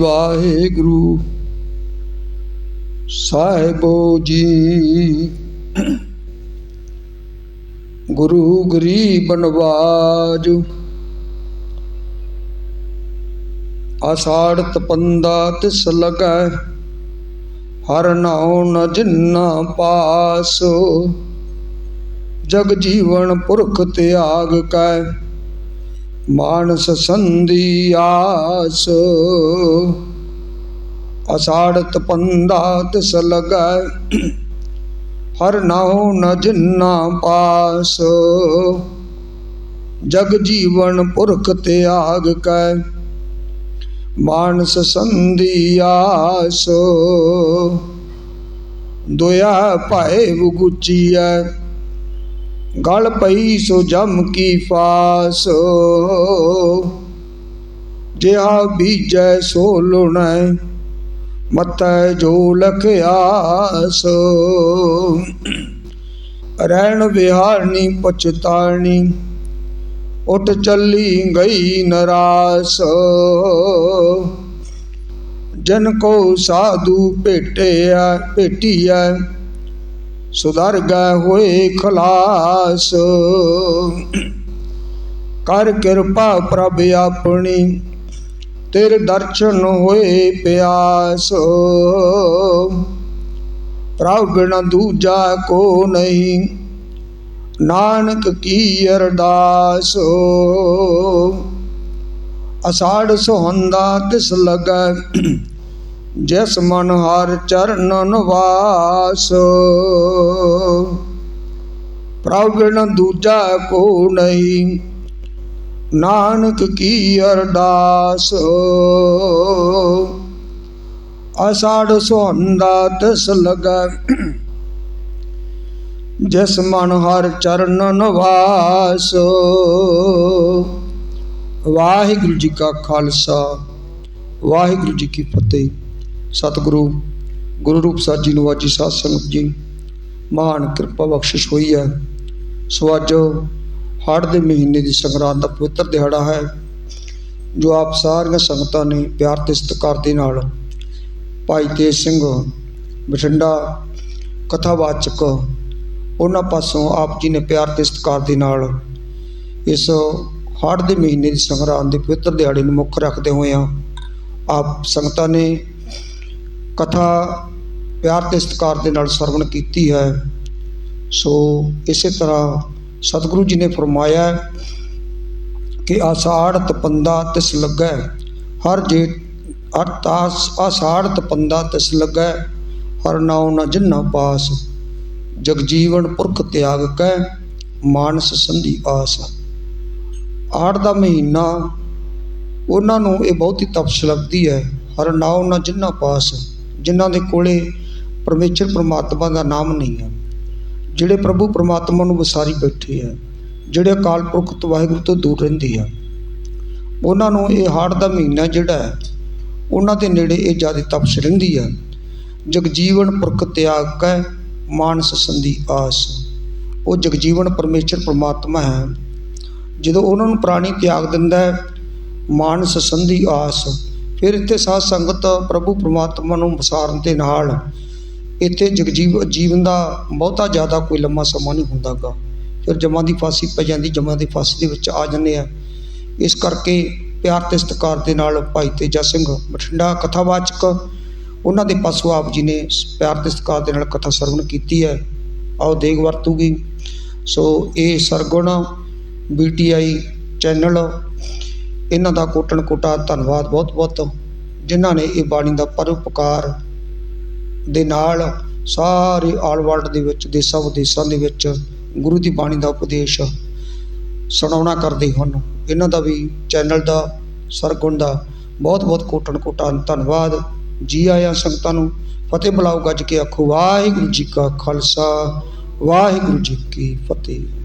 ਵਾਹਿਗੁਰੂ। ਸਾਹਿਬੋ ਜੀ, ਗੁਰੂ ਗਰੀਬ ਨਵਾਜ ਆਸਾੜ ਤਪੰਦਾ ਤਿਸ ਲਗੈ, ਹਰ ਨਾਉ ਨ ਜਿਨਾ ਪਾਸ, ਜਗ ਜੀਵਨ ਪੁਰਖ ਤਿਆਗ ਕੈ। ਮਾਨਸ ਸੰਧੀ ਆਸ। ਅਸਾੜਤ ਪੰਦਾ ਤਿਸ ਲਗੈ ਹਰ ਨਾਉ ਨ ਜਿਨਾ ਪਾਸ। ਜਗ ਜੀਵਨ ਪੁਰਖ ਤਿਆਗ ਕੈ। ਮਾਨਸ ਸੰਧੀ ਆਸ। ਦੁਆ ਭਾਏ ਬੁਗੁਚੀਐ ਗਲ ਪਈ ਸੋ ਜਮ ਕੀ ਫਾਸ। ਜਿਹਾ ਬੀਜੈ ਸੋ ਲੁਣੈ, ਮਤੈ ਜੋ ਲਖਿਆਸ। ਰਹਿਣ ਵਿਹਾਰਨੀ ਪਛਤਾਣੀ ਉਠ ਚੱਲੀ ਗਈ ਨਰਾਸ। ਜਨ ਕੋ ਸਾਧੂ ਭੇਟਿਆ, ਭੇਟੀਐ ਸੁਧਰ ਗਏ ਹੋਏ ਖਲਾਸ। ਕਰ ਕਿਰਪਾ ਪ੍ਰਭ ਆਪਣੀ, ਤੇਰੇ ਦਰਸ਼ਨ ਹੋਏ ਪਿਆਸ। ਪ੍ਰਭ ਬਿਨ ਦੂਜਾ ਕੋ ਨਹੀਂ, ਨਾਨਕ ਕੀ ਅਰਦਾਸ। ਅਸਾੜ ਸੁਹੰਦਾ ਤਿਸ ਲਗੈ ਜਿਸ ਮਨ ਹਰ ਚਰਨ ਵਾਸ। ਪ੍ਰਭ ਬਿਨ ਦੂਜਾ ਕੋ ਨਹੀਂ, ਨਾਨਕ ਕੀ ਅਰਦਾਸ। ਅਸਾੜ ਸੁਹੰਦਾ ਤਿਸ ਲਗੈ, ਜਿਸ ਮਨ ਹਰ ਚਰਨ ਨਿਵਾਸ ਵਾਹਿਗੁਰੂ ਜੀ ਕਾ ਖਾਲਸਾ, ਵਾਹਿਗੁਰੂ ਜੀ ਕੀ ਫਤਿਹ। ਸਤਿਗੁਰੂ, ਗੁਰੂ ਰੂਪ ਸਾਹਿਬ ਜੀ ਨੂੰ ਨਵਾਜੀ ਸਾਧ ਸੰਗਤ ਜੀ, ਮਹਾਨ ਕਿਰਪਾ ਬਖਸ਼ਿਸ਼ ਹੋਈ ਹੈ। ਸੋ ਅੱਜ ਹੜ੍ਹ ਦੇ ਮਹੀਨੇ ਦੀ ਸੰਗਰਾਂਦ ਦਾ ਪਵਿੱਤਰ ਦਿਹਾੜਾ ਹੈ, ਜੋ ਆਪ ਸਾਰੀਆਂ ਸੰਗਤਾਂ ਨੇ ਪਿਆਰ ਤੇ ਸਤਿਕਾਰ ਦੇ ਨਾਲ ਭਾਈ ਤੇਜ ਸਿੰਘ, ਬਠਿੰਡਾ, ਕਥਾਵਾਚਕ, ਉਹਨਾਂ ਪਾਸੋਂ ਆਪ ਜੀ ਨੇ ਪਿਆਰ ਤੇ ਸਤਿਕਾਰ ਦੇ ਨਾਲ ਇਸ ਹੜ੍ਹ ਦੇ ਮਹੀਨੇ ਦੀ ਸੰਗਰਾਂਦ ਦੇ ਪਵਿੱਤਰ ਦਿਹਾੜੇ ਨੂੰ ਮੁੱਖ ਰੱਖਦੇ ਹੋਏ ਆਪ ਸੰਗਤਾਂ ਨੇ ਕਥਾ ਪਿਆਰ ਤੇ ਸਤਿਕਾਰ ਦੇ ਨਾਲ ਸਰਵਣ ਕੀਤੀ ਹੈ। ਸੋ ਇਸੇ ਤਰ੍ਹਾਂ ਸਤਿਗੁਰੂ ਜੀ ਨੇ ਫਰਮਾਇਆ ਕਿ ਆਸਾੜ ਤਪੰਦਾ ਤਿਸ ਲੱਗੈ, ਹਰ ਜੇ ਹਰ ਤਾਸ ਆਸਾੜ ਤਪੰਦਾ ਤਿਸ ਲੱਗੈ, ਹਰ ਨਾਉ ਨ ਜਿਨਾ ਪਾਸ ਜਗਜੀਵਨ ਪੁਰਖ ਤਿਆਗ ਕੈ, ਮਾਨਸ ਸੰਧੀ ਆਸ। ਆੜ ਦਾ ਮਹੀਨਾ ਉਹਨਾਂ ਨੂੰ ਇਹ ਬਹੁਤੀ ਤਪਸ਼ ਲੱਗਦੀ ਹੈ, ਹਰ ਨਾਉ ਨ ਜਿਨਾ ਪਾਸ। ਜਿਨ੍ਹਾਂ ਦੇ ਕੋਲੇ ਪਰਮੇਸ਼ਰ ਪਰਮਾਤਮਾ ਦਾ ਨਾਮ ਨਹੀਂ ਹੈ, ਜਿਹੜੇ ਪ੍ਰਭੂ ਪਰਮਾਤਮਾ ਨੂੰ ਵਿਸਾਰੀ ਬੈਠੇ ਹੈ, ਜਿਹੜੇ ਅਕਾਲ ਪੁਰਖ ਤੋਂ ਵਾਹਿਗੁਰੂ ਤੋਂ ਦੂਰ ਰਹਿੰਦੇ ਆ, ਉਹਨਾਂ ਨੂੰ ਇਹ ਹਾੜ ਦਾ ਮਹੀਨਾ ਜਿਹੜਾ ਹੈ, ਉਹਨਾਂ ਦੇ ਨੇੜੇ ਇਹ ਜ਼ਿਆਦਾ ਤਪਸ਼ ਰਹਿੰਦੀ ਆ। ਜਗਜੀਵਨ ਪੁਰਖ ਤਿਆਗ ਕੈ, ਮਾਨਸ ਸੰਧੀ ਆਸ। ਉਹ ਜਗਜੀਵਨ ਪਰਮੇਸ਼ਰ ਪ੍ਰਮਾਤਮਾ ਹੈ। ਜਦੋਂ ਉਹਨਾਂ ਨੂੰ ਪ੍ਰਾਣੀ ਤਿਆਗ ਦਿੰਦਾ ਹੈ, ਮਾਨਸ ਸੰਧੀ ਆਸ। ਫਿਰ ਇੱਥੇ ਸਾਧ ਸੰਗਤ ਪ੍ਰਭੂ ਪ੍ਰਮਾਤਮਾ ਨੂੰ ਵਿਸਾਰਨ ਦੇ ਨਾਲ ਇੱਥੇ ਜਗਜੀਵ ਜੀਵਨ ਦਾ ਬਹੁਤਾ ਜ਼ਿਆਦਾ ਕੋਈ ਲੰਮਾ ਸਮਾਂ ਨਹੀਂ ਹੁੰਦਾਗਾ। ਫਿਰ ਜਮਾਂ ਦੀ ਫਾਸੀ ਪੈ ਜਾਂਦੀ, ਜਮਾਂ ਦੀ ਫਾਸੀ ਦੇ ਵਿੱਚ ਆ ਜਾਂਦੇ ਆ। ਇਸ ਕਰਕੇ ਪਿਆਰ ਤੇ ਸਤਿਕਾਰ ਦੇ ਨਾਲ ਭਾਈ ਤੇਜਾ ਸਿੰਘ ਬਠਿੰਡਾ ਕਥਾਵਾਚਕ, ਉਹਨਾਂ ਦੇ ਪਾਸੋਂ ਆਪ ਜੀ ਨੇ ਪਿਆਰ ਤੇ ਸਤਿਕਾਰ ਦੇ ਨਾਲ ਕਥਾ ਸਰਵਣ ਕੀਤੀ ਹੈ। ਆਓ ਦੇਗ ਵਰਤੂਗੀ। ਸੋ ਇਹ ਸਰਗੁਣ, ਬੀਟੀਆਈ ਚੈਨਲ ਇਹਨਾਂ ਦਾ ਕੋਟਣ ਕੋਟਾ ਧੰਨਵਾਦ ਬਹੁਤ ਬਹੁਤ, ਜਿਨ੍ਹਾਂ ਨੇ ਇਹ ਬਾਣੀ ਦਾ ਪਰਉਪਕਾਰ ਦੇ ਨਾਲ ਸਾਰੇ ਆਲ ਵਰਲਡ ਦੇ ਵਿੱਚ, ਦੇਸ਼ਾਂ ਵਿਦੇਸ਼ਾਂ ਦੇ ਵਿੱਚ ਗੁਰੂ ਦੀ ਬਾਣੀ ਦਾ ਉਪਦੇਸ਼ ਸੁਣਾਉਣਾ ਕਰਦੇ ਹਨ। ਇਹਨਾਂ ਦਾ ਵੀ ਚੈਨਲ ਦਾ, ਸਰਗੁਣ ਦਾ ਬਹੁਤ ਬਹੁਤ ਕੋਟਣ ਕੋਟਾ ਧੰਨਵਾਦ। ਜੀ ਆਇਆਂ ਸੰਗਤਾਂ ਨੂੰ ਫਤਿਹ ਬੁਲਾਓ ਗੱਜ ਕੇ ਆਖੋ, ਵਾਹਿਗੁਰੂ ਜੀ ਕਾ ਖਾਲਸਾ, ਵਾਹਿਗੁਰੂ ਜੀ ਕੀ ਫਤਿਹ।